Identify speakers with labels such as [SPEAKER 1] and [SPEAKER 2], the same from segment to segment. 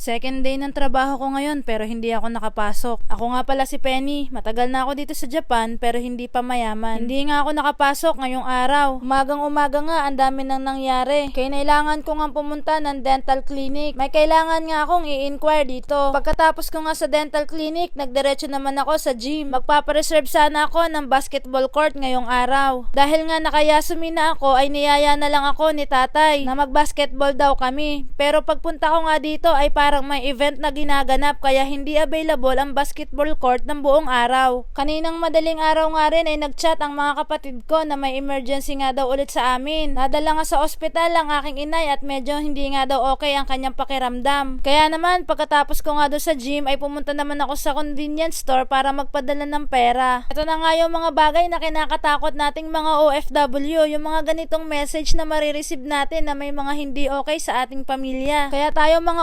[SPEAKER 1] Second day ng trabaho ko ngayon pero hindi ako nakapasok. Ako nga pala si Penny. Matagal na ako dito sa Japan pero hindi pa mayaman. Hindi nga ako nakapasok ngayong araw. Umagang umaga nga ang dami nang nangyari. Kailangan ko nga pumunta ng dental clinic. May kailangan nga akong i-inquire dito. Pagkatapos ko nga sa dental clinic, nagdiretso naman ako sa gym. Magpapareserve sana ako ng basketball court ngayong araw. Dahil nga nakayasumi na ako ay niyaya na lang ako ni tatay na magbasketball daw kami. Pero pagpunta ko nga dito ay parang may event na ginaganap kaya hindi available ang basketball court ng buong araw. Kaninang madaling araw nga rin ay nagchat ang mga kapatid ko na may emergency nga daw ulit sa amin. Nadala nga sa ospital ang aking inay at medyo hindi nga daw okay ang kanyang pakiramdam. Kaya naman pagkatapos ko nga doon sa gym ay pumunta naman ako sa convenience store para magpadala ng pera. Ito na nga yung mga bagay na kinakatakot nating mga OFW, yung mga ganitong message na marireceive natin na may mga hindi okay sa ating pamilya. Kaya tayo mga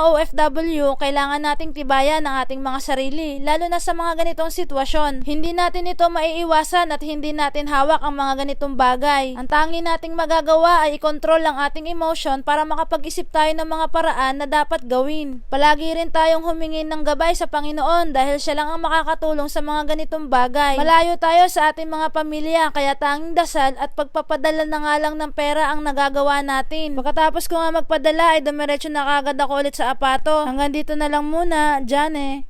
[SPEAKER 1] OFW, kailangan nating tibayan ang ating mga sarili, lalo na sa mga ganitong sitwasyon. Hindi natin ito maiiwasan at hindi natin hawak ang mga ganitong bagay. Ang tangi nating magagawa ay i-control ang ating emotion para makapag-isip tayo ng mga paraan na dapat gawin. Palagi rin tayong humingi ng gabay sa Panginoon dahil siya lang ang makakatulong sa mga ganitong bagay. Malayo tayo sa ating mga pamilya kaya tanging dasal at pagpapadala na nga lang ng pera ang nagagawa natin. Pagkatapos ko nga magpadala ay dumiretso na kagad ako ulit sa apato. Hanggang dito na lang muna, Jane.